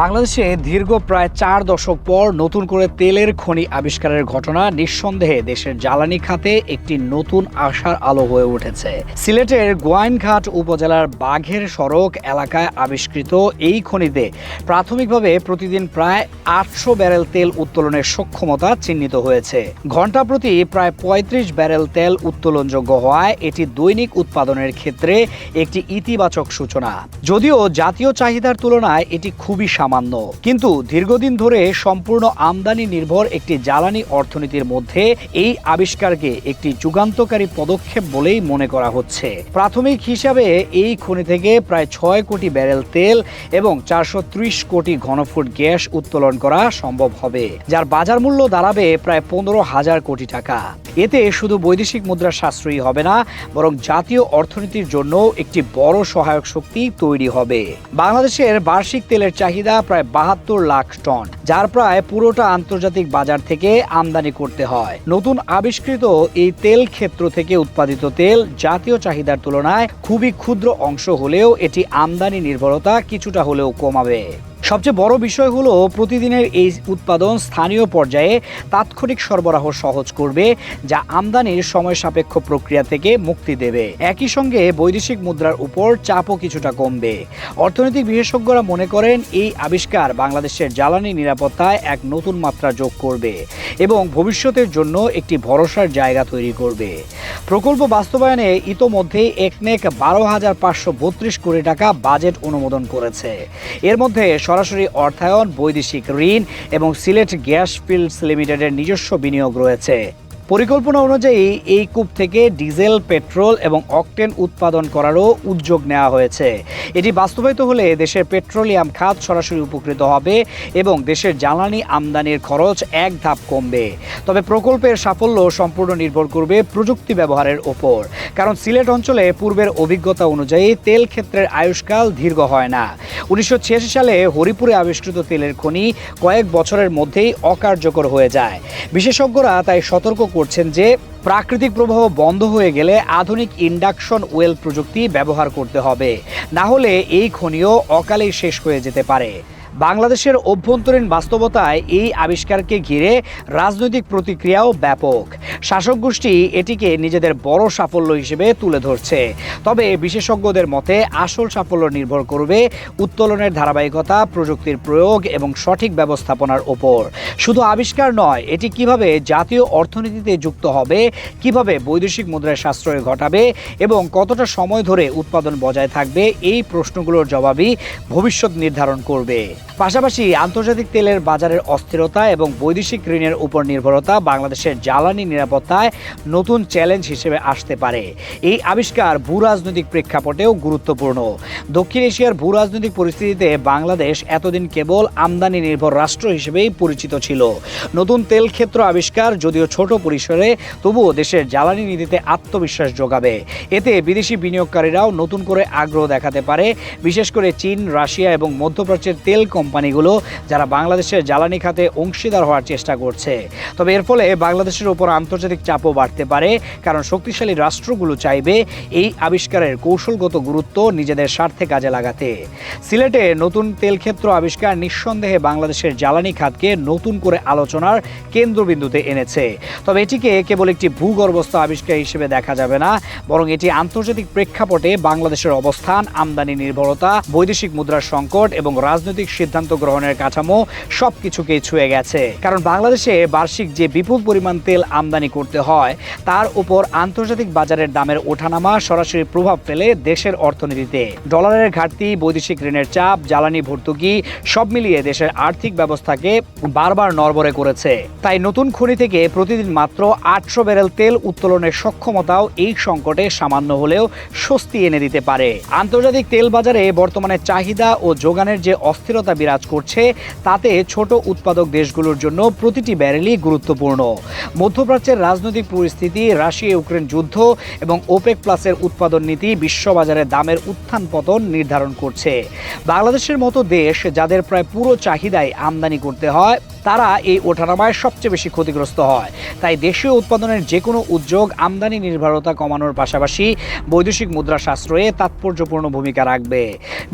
বাংলাদেশে দীর্ঘ প্রায় চার দশক পর নতুন করে তেলের খনি আবিষ্কারের ঘটনা নিঃসন্দেহে দেশের জ্বালানি খাতে একটি নতুন আশার আলো হয়ে উঠেছে। সিলেটের গোয়াইনঘাট উপজেলার বাঘের সড়ক এলাকায় আবিষ্কৃত এই খনিতে প্রাথমিকভাবে প্রতিদিন প্রায় আটশো ব্যারেল তেল উত্তোলনের সক্ষমতা চিহ্নিত হয়েছে। ঘণ্টা প্রতি প্রায় পঁয়ত্রিশ ব্যারেল তেল উত্তোলনযোগ্য হওয়ায় এটি দৈনিক উৎপাদনের ক্ষেত্রে একটি ইতিবাচক সূচনা। যদিও জাতীয় চাহিদার তুলনায় এটি খুবই সামান্য। কিন্তু দীর্ঘদিন ধরে সম্পূর্ণ আমদানি নির্ভর একটি জ্বালানি অর্থনীতির মধ্যে এই আবিষ্কারকে একটি যুগান্তকারী পদক্ষেপ বলেই মনে করা হচ্ছে। প্রাথমিক হিসাবে এই খনি থেকে প্রায় ছয় কোটি ব্যারেল তেল এবং চারশো ত্রিশ কোটি ঘনফুট গ্যাস উত্তোলন করা সম্ভব হবে, যার বাজার মূল্য দাঁড়াবে প্রায় পনেরো হাজার কোটি টাকা। এতে শুধু বৈদেশিক মুদ্রা সাশ্রয়ী হবে না, বরং জাতীয় অর্থনীতির জন্য একটি বড় সহায়ক শক্তি তৈরি হবে। বাংলাদেশের বার্ষিক তেলের চাহিদা প্রায় বাহাত্তর লাখ টন, যার প্রায় পুরোটা আন্তর্জাতিক বাজার থেকে আমদানি করতে হয়। নতুন আবিষ্কৃত এই তেল ক্ষেত্র থেকে উৎপাদিত তেল জাতীয় চাহিদার তুলনায় খুবই ক্ষুদ্র অংশ হলেও এটি আমদানি নির্ভরতা কিছুটা হলেও কমাবে। সবচেয়ে বড় বিষয় হলো প্রতিদিনের এই উৎপাদন স্থানীয় পর্যায়ে তাৎক্ষণিক সরবরাহ সহজ করবে, যা আমদানির সময় সাপেক্ষ প্রক্রিয়া থেকে মুক্তি দেবে। একই সঙ্গে বৈদেশিক মুদ্রার উপর চাপও কিছুটা কমবে। অর্থনৈতিক বিশেষজ্ঞরা মনে করেন, এই আবিষ্কার বাংলাদেশের জ্বালানি নিরাপত্তায় এক নতুন মাত্রা যোগ করবে এবং ভবিষ্যতের জন্য একটি ভরসার জায়গা তৈরি করবে। প্রকল্প বাস্তবায়নে ইতোমধ্যেই একনেক বারো হাজার পাঁচশো বত্রিশ কোটি টাকা বাজেট অনুমোদন করেছে। এর মধ্যে সরাসরি অর্থায়ন বৈদেশিক ঋণ এবং সিলেট গ্যাস ফিল্ডস লিমিটেডের নিজস্ব বিনিয়োগ রয়েছে। পরিকল্পনা অনুযায়ী এই কূপ থেকে ডিজেল, পেট্রোল এবং অকটেন উৎপাদন করারও উদ্যোগ নেওয়া হয়েছে। এটি বাস্তবায়িত হলে দেশের পেট্রোলিয়াম খাত সরাসরি উপকৃত হবে এবং দেশের জ্বালানি আমদানির খরচ এক ধাপ কমবে। তবে প্রকল্পের সাফল্য সম্পূর্ণ নির্ভর করবে প্রযুক্তি ব্যবহারের ওপর। কারণ সিলেট অঞ্চলে পূর্বের অভিজ্ঞতা অনুযায়ী তেল ক্ষেত্রের আয়ুষ্কাল দীর্ঘ হয় না। উনিশশো ছিয়াশি সালে হরিপুরে আবিষ্কৃত তেলের খনি কয়েক বছরের মধ্যেই অকার্যকর হয়ে যায়। বিশেষজ্ঞরা তাই সতর্ক করছেন যে প্রাকৃতিক প্রবাহ বন্ধ হয়ে গেলে আধুনিক ইন্ডাকশন ওয়েল প্রযুক্তি ব্যবহার করতে হবে। না হলে এই খনিও অকালেই শেষ হয়ে যেতে পারে। বাংলাদেশের অভ্যন্তরীণ বাস্তবতায় এই আবিষ্কারকে ঘিরে রাজনৈতিক প্রতিক্রিয়াও ব্যাপক। শাসক গোষ্ঠী এটিকে নিজেদের বড় সাফল্য হিসেবে তুলে ধরছে। তবে বিশেষজ্ঞদের মতে, আসল সাফল্য নির্ভর করবে উত্তোলনের ধারাবাহিকতা, প্রযুক্তির প্রয়োগ এবং সঠিক ব্যবস্থাপনার ওপর। শুধু আবিষ্কার নয়, এটি কীভাবে জাতীয় অর্থনীতিতে যুক্ত হবে, কীভাবে বৈদেশিক মুদ্রায় সাশ্রয় ঘটাবে এবং কতটা সময় ধরে উৎপাদন বজায় থাকবে, এই প্রশ্নগুলোর জবাবই ভবিষ্যৎ নির্ধারণ করবে। পাশাপাশি আন্তর্জাতিক তেলের বাজারের অস্থিরতা এবং বৈদেশিক ঋণের উপর নির্ভরতা বাংলাদেশের জ্বালানি নিরাপত্তায় নতুন চ্যালেঞ্জ হিসেবে আসতে পারে। এই আবিষ্কার ভূ রাজনৈতিক প্রেক্ষাপটেও গুরুত্বপূর্ণ। দক্ষিণ এশিয়ার ভূ রাজনৈতিক পরিস্থিতিতে বাংলাদেশ এতদিন কেবল আমদানি নির্ভর রাষ্ট্র হিসেবেই পরিচিত ছিল। নতুন তেল ক্ষেত্র আবিষ্কার যদিও ছোট পরিসরে, তবুও দেশের জ্বালানি নীতিতে আত্মবিশ্বাস যোগাবে। এতে বিদেশি বিনিয়োগকারীরাও নতুন করে আগ্রহ দেখাতে পারে। বিশেষ করে চীন, রাশিয়া এবং মধ্যপ্রাচ্যের তেল কোম্পানিগুলো যারা বাংলাদেশের জ্বালানি খাতে অংশীদার হওয়ার চেষ্টা করছে। তবে এর ফলে বাংলাদেশের উপর আন্তর্জাতিক চাপও বাড়তে পারে, কারণ শক্তিশালী রাষ্ট্রগুলো চাইবে এই আবিষ্কারের কৌশলগত গুরুত্ব নিজেদের স্বার্থে কাজে লাগাতে। সিলেটে নতুন তেল ক্ষেত্র আবিষ্কার নিঃসন্দেহে বাংলাদেশের জ্বালানি খাতকে নতুন করে আলোচনার কেন্দ্রবিন্দুতে এনেছে। তবে এটিকে কেবল একটি ভূগর্ভস্থ আবিষ্কার হিসেবে দেখা যাবে না, বরং এটি আন্তর্জাতিক প্রেক্ষাপটে বাংলাদেশের অবস্থান, আমদানি নির্ভরতা, বৈদেশিক মুদ্রার সংকট এবং রাজনৈতিক সিদ্ধান্ত গ্রহণের কাঠামো সব কিছুকেই ছুঁয়ে গেছে। কারণ বাংলাদেশে বার্ষিক যে বিপুল পরিমাণ তেল আমদানি করতে হয়, তার উপর আন্তর্জাতিক বাজারের দামের ওঠানামা সরাসরি প্রভাব ফেলে দেশের অর্থনীতিতে। ডলারের ঘাটতি, বৈদেশিক ঋণের চাপ, জ্বালানি ভর্তুকি সব মিলিয়ে দেশের আর্থিক ব্যবস্থাকে বারবার নড়বড়ে করেছে। তাই নতুন খনি থেকে প্রতিদিন মাত্র আটশো ব্যারেল তেল উত্তোলনের সক্ষমতাও এই সংকটে সামান্য হলেও স্বস্তি এনে দিতে পারে। আন্তর্জাতিক তেল বাজারে বর্তমানে চাহিদা ও যোগানের যে অস্থিরতা বিরাজ করছে, তাতে ছোট উৎপাদক দেশগুলোর জন্য প্রতিটি ব্যারেলই গুরুত্বপূর্ণ। মধ্যপ্রাচ্যের রাজনৈতিক পরিস্থিতি রাশিয়া ইউক্রেন যুদ্ধ এবং ওপেক প্লাসের উৎপাদন নীতি বিশ্ববাজারে দামের উত্থান পতন নির্ধারণ করছে। বাংলাদেশের মতো দেশ, যাদের প্রায় পুরো চাহিদায় আমদানি করতে হয় তারা এই ওঠানামায় সবচেয়ে বেশি ক্ষতিগ্রস্ত হয়। তাই দেশীয় উৎপাদনের যে কোনো উদ্যোগ আমদানি নির্ভরতা কমানোর পাশাপাশি বৈদেশিক মুদ্রা সাশ্রয়ে তাৎপর্যপূর্ণ ভূমিকা রাখবে।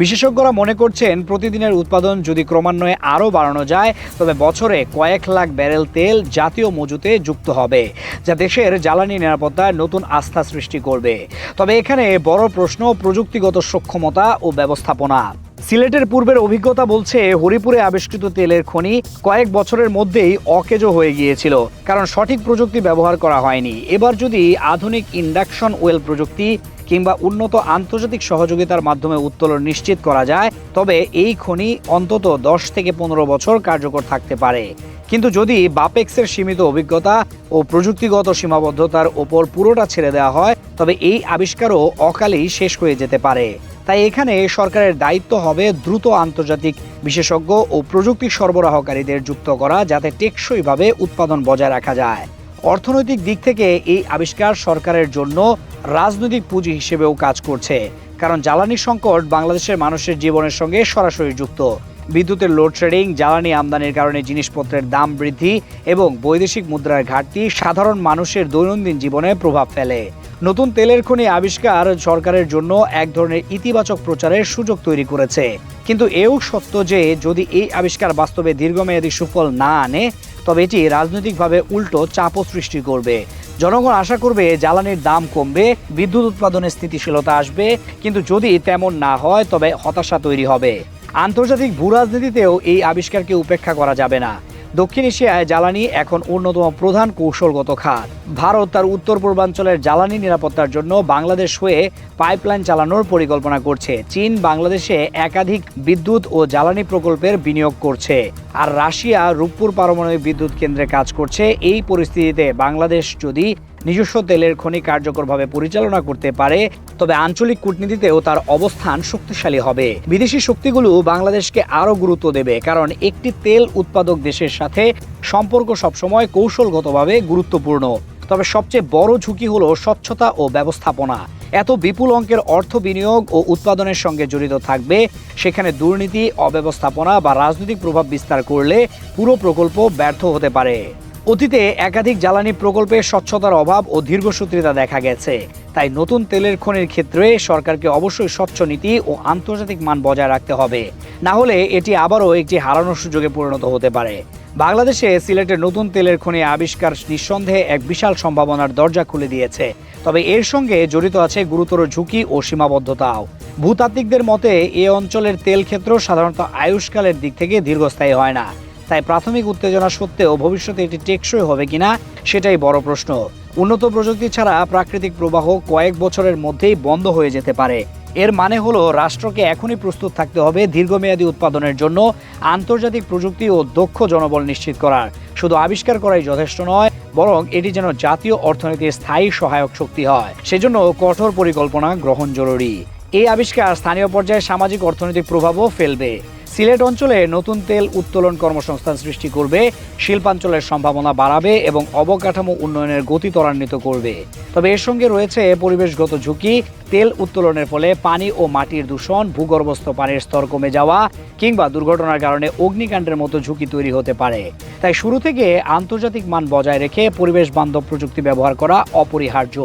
বিশেষজ্ঞরা মনে করছেন, প্রতিদিনের উৎপাদন যদি ক্রমান্বয়ে আরও বাড়ানো যায়, তবে বছরে কয়েক লাখ ব্যারেল তেল জাতীয় মজুতে যুক্ত হবে, যা দেশের জ্বালানি নিরাপত্তায় নতুন আস্থা সৃষ্টি করবে। তবে এখানে বড় প্রশ্ন প্রযুক্তিগত সক্ষমতা ও ব্যবস্থাপনা। সিলেটের পূর্বের অভিজ্ঞতা বলছে, হরিপুরে আবিষ্কৃত তেলের খনি কয়েক বছরের মধ্যেই অকেজো হয়ে গিয়েছিল, কারণ সঠিক প্রযুক্তি ব্যবহার করা হয়নি। এবার যদি আধুনিক ইন্ডাকশন ওয়েল প্রযুক্তি কিংবা উন্নত আন্তর্জাতিক সহযোগিতার মাধ্যমে উত্তোলন নিশ্চিত করা যায়, তবে এই খনি অন্তত দশ থেকে পনেরো বছর কার্যকর থাকতে পারে। কিন্তু যদি বাপেক্সের সীমিত অভিজ্ঞতা ও প্রযুক্তিগত সীমাবদ্ধতার ওপর পুরোটা ছেড়ে দেওয়া হয়, তবে এই আবিষ্কারও অকালেই শেষ হয়ে যেতে পারে। তাই এখানে সরকারের দায়িত্ব হবে দ্রুত আন্তর্জাতিক বিশেষজ্ঞ ও প্রযুক্তি সরবরাহকারীদের যুক্ত করা যাতে টেকসইভাবে উৎপাদন বজায় রাখা যায়। অর্থনৈতিক দিক থেকে এই আবিষ্কার সরকারের জন্য রাজনৈতিক পুঁজি হিসেবেও কাজ করছে, কারণ জ্বালানি সংকট বাংলাদেশের মানুষের জীবনের সঙ্গে সরাসরি যুক্ত। বিদ্যুতের লোডশেডিং জ্বালানি আমদানির কারণে জিনিসপত্রের দাম বৃদ্ধি এবং বৈদেশিক মুদ্রার ঘাটতি সাধারণ মানুষের দৈনন্দিন জীবনে প্রভাব ফেলে। নতুন তেলের খনি আবিষ্কার সরকারের জন্য এক ধরনের ইতিবাচক প্রচারের সুযোগ তৈরি করেছে। কিন্তু এও সত্য যে, যদি এই আবিষ্কার বাস্তবে দীর্ঘমেয়াদী সুফল না আনে, তবে এটি রাজনৈতিকভাবে উল্টো চাপও সৃষ্টি করবে। জনগণ আশা করবে জ্বালানির দাম কমবে, বিদ্যুৎ উৎপাদনে স্থিতিশীলতা আসবে, কিন্তু যদি তেমন না হয়, তবে হতাশা তৈরি হবে। আন্তর্জাতিক ভূরাজনীতিতেও এই আবিষ্কারকে উপেক্ষা করা যাবে না। দক্ষিণ এশিয়ায় জ্বালানি এখন অন্যতম প্রধান কৌশলগত খাত। ভারত তার উত্তর পূর্বাঞ্চলের জ্বালানি নিরাপত্তার জন্য বাংলাদেশ হয়ে পাইপলাইন চালানোর পরিকল্পনা করছে। চীন বাংলাদেশে একাধিক বিদ্যুৎ ও জ্বালানি প্রকল্পের বিনিয়োগ করছে। আর রাশিয়া রূপপুর পারমাণবিক বিদ্যুৎ কেন্দ্রে কাজ করছে। এই পরিস্থিতিতে বাংলাদেশ যদি নিজস্ব তেলের খনি কার্যকরভাবে পরিচালনা করতে পারে, তবে আঞ্চলিক কূটনীতিতেও তার অবস্থান শক্তিশালী হবে। বিদেশি শক্তিগুলো বাংলাদেশকে আরও গুরুত্ব দেবে, কারণ একটি তেল উৎপাদক দেশের সাথে সম্পর্ক সবসময় কৌশলগতভাবে গুরুত্বপূর্ণ। তবে সবচেয়ে বড় ঝুঁকি হলো স্বচ্ছতা ও ব্যবস্থাপনা। এত বিপুল অঙ্কের অর্থ বিনিয়োগ ও উৎপাদনের সঙ্গে জড়িত থাকবে, সেখানে দুর্নীতি, অব্যবস্থাপনা বা রাজনৈতিক প্রভাব বিস্তার করলে পুরো প্রকল্প ব্যর্থ হতে পারে। অতীতে একাধিক জ্বালানি প্রকল্পে স্বচ্ছতার অভাব ও দীর্ঘসূত্রিতা দেখা গেছে। তাই নতুন তেলের খনির ক্ষেত্রে সরকারকে অবশ্যই স্বচ্ছ নীতি ও আন্তর্জাতিক মান বজায় রাখতে হবে। না হলে এটি আবারও একটি হারানোর সুযোগে পরিণত হতে পারে। বাংলাদেশে সিলেটের নতুন তেলের খনি আবিষ্কার নিঃসন্দেহে এক বিশাল সম্ভাবনার দরজা খুলে দিয়েছে। তবে এর সঙ্গে জড়িত আছে গুরুতর ঝুঁকি ও সীমাবদ্ধতাও। ভূতাত্ত্বিকদের মতে, এ অঞ্চলের তেল ক্ষেত্র সাধারণত আয়ুষ্কালের দিক থেকে দীর্ঘস্থায়ী হয় না। তাই প্রাথমিক উত্তেজনা সত্ত্বেও ভবিষ্যতে এটি টেকসই হবে কিনা সেটাই বড় প্রশ্ন। উন্নত প্রযুক্তি ছাড়া প্রাকৃতিক প্রবাহ কয়েক বছরের মধ্যেই বন্ধ হয়ে যেতে পারে। এর মানে হলো রাষ্ট্রকে এখনই প্রস্তুত থাকতে হবে দীর্ঘমেয়াদী উৎপাদনের জন্য, আন্তর্জাতিক প্রযুক্তি ও দক্ষ জনবল নিশ্চিত করার। শুধু আবিষ্কার করাই যথেষ্ট নয়, বরং এটি যেন জাতীয় অর্থনীতির স্থায়ী সহায়ক শক্তি হয়। সেজন্য কঠোর পরিকল্পনা গ্রহণ জরুরি। এই আবিষ্কার স্থানীয় পর্যায়ে সামাজিক অর্থনৈতিক প্রভাবও ফেলবে। সিলেট অঞ্চলে নতুন তেল উত্তোলন কর্মসংস্থান সৃষ্টি করবে, শিল্পাঞ্চলের সম্ভাবনা বাড়াবে এবং অবকাঠামো উন্নয়নের গতি ত্বরান্বিত করবে। তবে এর সঙ্গে রয়েছে পরিবেশগত ঝুঁকি, তেল উত্তোলনের ফলে পানি ও মাটির দূষণ, ভূগর্ভস্থ পানির স্তর কমে যাওয়া কিংবা দুর্ঘটনার কারণে অগ্নিকাণ্ডের মতো ঝুঁকি তৈরি হতে পারে। তাই শুরু থেকে আন্তর্জাতিক মান বজায় রেখে পরিবেশ বান্ধব প্রযুক্তি ব্যবহার করা অপরিহার্য।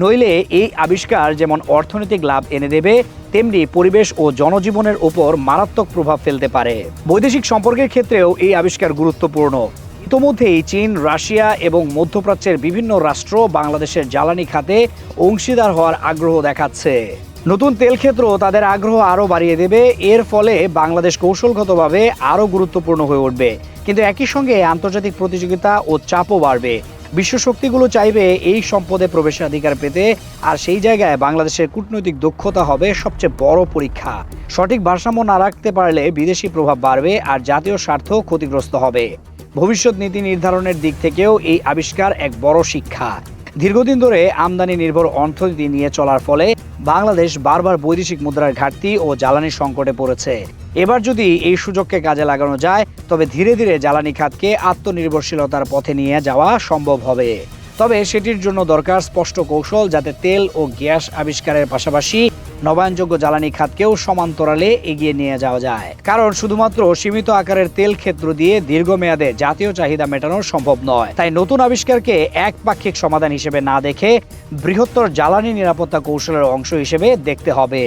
নইলে এই আবিষ্কার যেমন অর্থনৈতিক লাভ এনে দেবে, তেমনি পরিবেশ ও জনজীবনের ওপর মারাত্মক প্রভাব ফেলতে পারে। বৈদেশিক সম্পর্কের ক্ষেত্রেও এই আবিষ্কার গুরুত্বপূর্ণ। ইতোমধ্যেই চীন, রাশিয়া এবং মধ্যপ্রাচ্যের বিভিন্ন রাষ্ট্র বাংলাদেশের জ্বালানি খাতে অংশীদার হওয়ার আগ্রহ দেখাচ্ছে। নতুন তেল ক্ষেত্র তাদের আগ্রহ আরও বাড়িয়ে দেবে, এর ফলে বাংলাদেশ কৌশলগতভাবে আরও গুরুত্বপূর্ণ হয়ে উঠবে। কিন্তু একই সঙ্গে আন্তর্জাতিক প্রতিযোগিতা ও চাপও বাড়বে। বিশ্ব শক্তিগুলো চাইবে এই সম্পদে প্রবেশাধিকার পেতে, আর সেই জায়গায় বাংলাদেশের কূটনৈতিক দক্ষতা হবে সবচেয়ে বড় পরীক্ষা। সঠিক ভারসাম্য না রাখতে পারলে বিদেশি প্রভাব বাড়বে আর জাতীয় স্বার্থ ক্ষতিগ্রস্ত হবে। ভবিষ্যৎ নীতি নির্ধারণের দিক থেকেও এই আবিষ্কার এক বড় শিক্ষা। দীর্ঘদিন ধরে আমদানি নির্ভর অর্থনীতি নিয়ে চলার ফলে বাংলাদেশ বারবার বৈদেশিক মুদ্রার ঘাটতি ও জ্বালানি সংকটে পড়েছে। এবার যদি এই সুযোগকে কাজে লাগানো যায়, তবে ধীরে ধীরে জ্বালানি খাতকে আত্মনির্ভরশীলতার পথে নিয়ে যাওয়া সম্ভব হবে। তবে সেটির জন্য দরকার স্পষ্ট কৌশল যাতে তেল ও গ্যাস আবিষ্কারের পাশাপাশি নবায়নযোগ্য জ্বালানি খাতকেও সমান্তরালে এগিয়ে নিয়ে যাওয়া যায়। কারণ শুধুমাত্র সীমিত আকারের তেল ক্ষেত্র দিয়ে দীর্ঘমেয়াদে জাতীয় চাহিদা মেটানো সম্ভব নয়। তাই নতুন আবিষ্কারকে একপাক্ষিক সমাধান হিসেবে না দেখে বৃহত্তর জ্বালানি নিরাপত্তা কৌশলের অংশ হিসেবে দেখতে হবে।